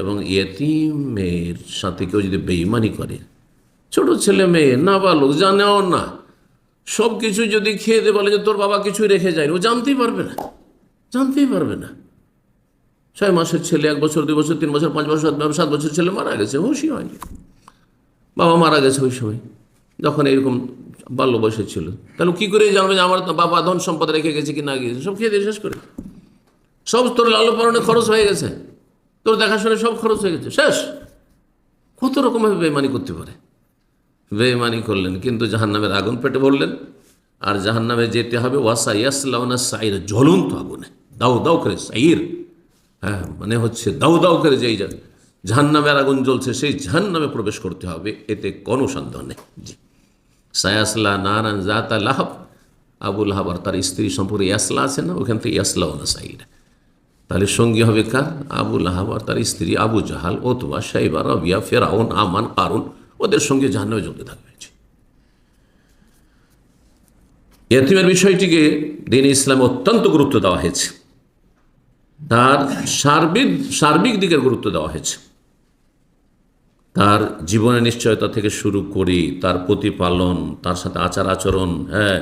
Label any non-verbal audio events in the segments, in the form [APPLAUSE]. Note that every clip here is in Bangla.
এবং ইয়েতিমের সাথে কেউ যদি বেইমানি করে ছোট ছেলে মেয়ে না বালক জানেও না সব কিছু যদি খেয়ে দে বলে যে তোর বাবা কিছুই রেখে যায় ও জানতেই পারবে না জানতেই পারবে না। ছয় মাসের ছেলে এক বছর দুই বছর তিন বছর পাঁচ বছর সাত বছর, ছেলে মারা গেছে হুশি হয়নি। বাবা মারা গেছে ওই সময় যখন এরকম বাল্য বয়সে ছিল। তাহলে কি করে জানবে যে আমার বাবা ধন সম্পদ রেখে গেছে কি না গিয়েছে সব খেয়ে দিয়ে শেষ করে সব তোর লালু পালনে খরচ হয়ে গেছে। তোর দেখাশোনা সব খরচ হয়ে গেছে, শেষ। কত রকমভাবে বেমানি করতে পারে? বেমানি করলেন, কিন্তু জাহান্নামের আগুন পেটে ভরলেন। আর জাহান্নামে যেতে হবে, ওয়াসা ইয়াসলাউনা সাইর, জ্বলন্ত আগুনে। দাউ দাউ করে সাইর। হ্যাঁ মানে হচ্ছে দাউ দাউ করে যেই যা জাহান্নামের আগুন জ্বলছে, সেই জাহান্নামে প্রবেশ করতে হবে, এতে কোনো সন্দেহ নেই। জি। সায়াসলা নারান জাতা লাহাব। আবুল লাহাব আর তার স্ত্রী সম্পর্কে ইয়াসলা আছে না? ওখান থেকে ইয়াসলাউনা সাইর। তাহলে সঙ্গী হবে কার? আবু লাহাব আর তার স্ত্রী আবু জাহাল ওতবা সাইবা রবিয়া, ফেরাউন, আমান, কারুন। ওদের সঙ্গে জাহান্নামে জ্বলতে থাকবে এতিমের বিষয়টিকে দিন ইসলামে অত্যন্ত গুরুত্ব দেওয়া হয়েছে। তার সার্বিক সার্বিক দিকের গুরুত্ব দেওয়া হয়েছে। তার জীবনের নিশ্চয়তা থেকে শুরু করি তার প্রতিপালন, তার সাথে আচার আচরণ হ্যাঁ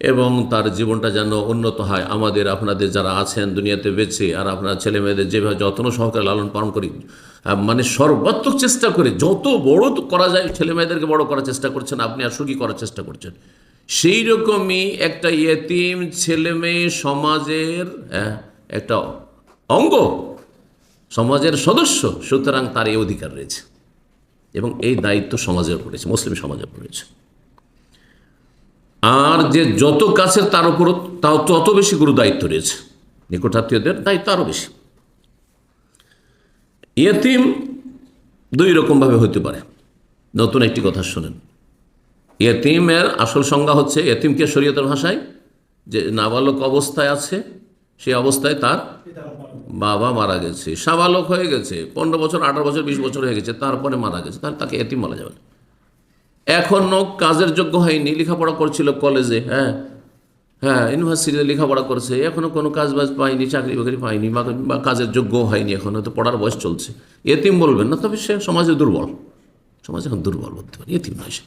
এবং তার জীবনটা যেন উন্নত হয়। আমাদের আপনাদের যারা আছেন দুনিয়াতে বেঁচে আর আপনার ছেলে মেয়েদের যেভাবে যত্ন সহকারে লালন পালন করি মানে সর্বাত্মক চেষ্টা করে। যত বড় করা যায় ছেলে মেয়েদেরকে বড় করার চেষ্টা করছেন আপনি আর সুখী করার চেষ্টা করছেন। সেই রকমই একটা ইয়েতিম ছেলে মেয়ে সমাজের হ্যাঁ, একটা অঙ্গ সমাজের সদস্য সুতরাং তার এই অধিকার রয়েছে এবং এই দায়িত্ব সমাজের পড়েছে মুসলিম সমাজের পড়েছে আর যে যত কাছের তার উপরও তাও তত বেশি গুরু দায়িত্ব রয়েছে। নিকটাত্মীয়দের দায়িত্ব আরও বেশি। ইয়েতিম দুই রকমভাবে হইতে পারে। নতুন একটি কথা শোনেন। ইয়েতিমের আসল সংজ্ঞা হচ্ছে এতিমকে শরীয়তের ভাষায়? যে নাবালক অবস্থায় আছে, সেই অবস্থায় তার বাবা মারা গেছে, সাবালক হয়ে গেছে, পনেরো বছর, আঠারো বছর, বিশ বছর হয়ে গেছে, তারপরে মারা গেছে তাহলে তাকে এতিম বলা যাবে না। এখনও কাজের যোগ্য হয়নি, লেখাপড়া করছিল কলেজে হ্যাঁ। হ্যাঁ ইউনিভার্সিটিতে লেখাপড়া করছে এখনও কোনো কাজ বাজ পায়নি, চাকরি বাকরি পায়নি, বা কাজের যোগ্য হয়নি এখনও তো পড়ার বয়স চলছে। এতিম বলবেন না, তবে সে সমাজে দুর্বল। সমাজ এখন দুর্বল বলতে পারি, এতিম নয় সে।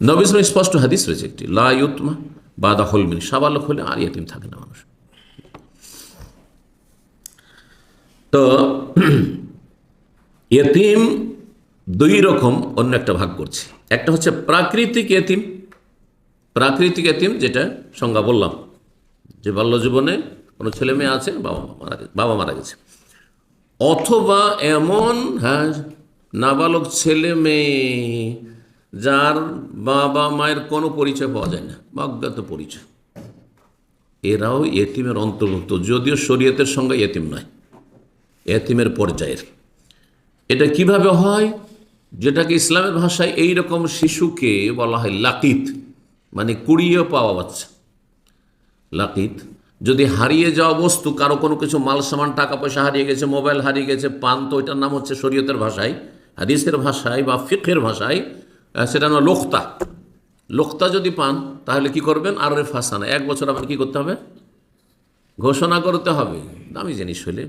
নবিসম স্পষ্ট হাদিস রয়েছে একটি, লা ইউতমা বাদা হলমিন সাবালক হলে আর এতিম থাকে না মানুষ। তো [CLEARS THROAT] এতিম দুই রকম, অন্য একটা ভাগ করছে। একটা হচ্ছে প্রাকৃতিক এতিম প্রাকৃতিক এতিম যেটা সংজ্ঞা বললাম, যে বাল্য জীবনে কোনো ছেলে মেয়ে আছে, বাবা মারা গেছে, বাবা মারা গেছে। অথবা এমন হ্যাঁ নাবালক ছেলে মেয়ে যার বাবা মায়ের কোনো পরিচয় পাওয়া যায় না বা অজ্ঞাত পরিচয়। এরাও এতিমের অন্তর্ভুক্ত, যদিও শরীয়তের সঙ্গে এতিম নয়, এতিমের পর্যায়ের। এটা কীভাবে হয়? যেটাকে ইসলামের ভাষায় এই রকম শিশুকে বলা হয় লাকিত মানে কুড়িয়ে পাওয়া বাচ্চা। লাকিত, যদি হারিয়ে যাওয়া বস্তু, কারও কোনো কিছু, মাল, সামান, টাকা পয়সা হারিয়ে গেছে, মোবাইল হারিয়ে গেছে, পান, তো ওইটার নাম হচ্ছে শরীয়তের ভাষায়, হাদিসের ভাষায় বা ফিকের ভাষায় সেটা নাম লোকতা। লোকতা যদি পান, তাহলে কি করবেন? আর ফাঁসানা এক বছর আবার কি করতে হবে? ঘোষণা করতে হবে। দামি জিনিস হলে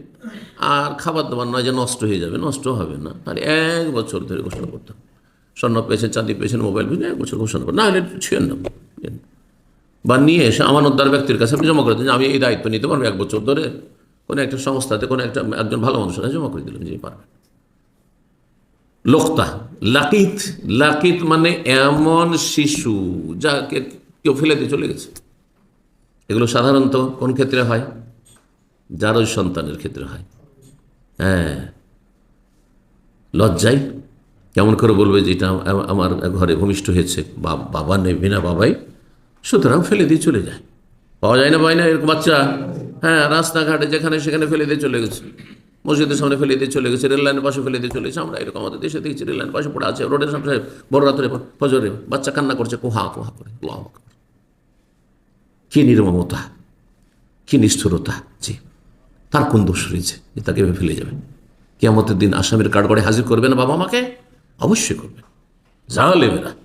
আর খাবার দাবার নয় যে নষ্ট হয়ে যাবে, নষ্ট হবে না। আর এক বছর ধরে ঘোষণা করতে স্বর্ণ পেয়েছেন, চাঁদি পেয়েছেন, মোবাইল পেয়েছেন এক বছর ঘোষণা করবেন না হলে ছুঁয়ে নেব বা নিয়ে এসে আমানতদার ব্যক্তির কাছে আপনি জমা করে দিন আমি এই দায়িত্ব নিতে পারব এক বছর ধরে। কোনো একটা সংস্থাতে কোনো একটা একজন ভালো মানুষের কাছে জমা করে দিলাম যে পারবেন লোকতা লাকিত লাকিত মানে এমন শিশু যাকে কেউ ফেলে দিয়ে চলে গেছে। এগুলো সাধারণত কোন ক্ষেত্রে হয়? যার ওই সন্তানের ক্ষেত্রে হয়। হ্যাঁ। লজ্জায় কেমন করে বলবে যে এটা আমার ঘরে ভূমিষ্ঠ হয়েছে বাবা নেই, বিনা বাবাই, সুতরাং ফেলে দিয়ে চলে যায়। পাওয়া যায় না পায় না, এরকম বাচ্চা হ্যাঁ রাস্তাঘাটে যেখানে সেখানে ফেলে দিয়ে চলে গেছে। মসজিদের সামনে ফেলে দিয়ে চলে গেছে রেল লাইনের পাশে ফেলে দিয়ে চলে গেছে। আমরা এরকম আমাদের দেশে দেখছি রেল লাইনের পাশে পড়ে আছে। রোডের সামনে বড় রাত্রে ফজরে, বাচ্চা কান্না করছে, কুহা কুহা করে কি নির্মমতা, কি নিষ্ঠুরতা, জি। তার কোন দোষ রয়েছে যে তাকে এভাবে ফেলে যাবে? কেমতের দিন আসামের কাঠগড়ে হাজির করবে না বাবা মাকে? অবশ্যই করবে। জালেমেরা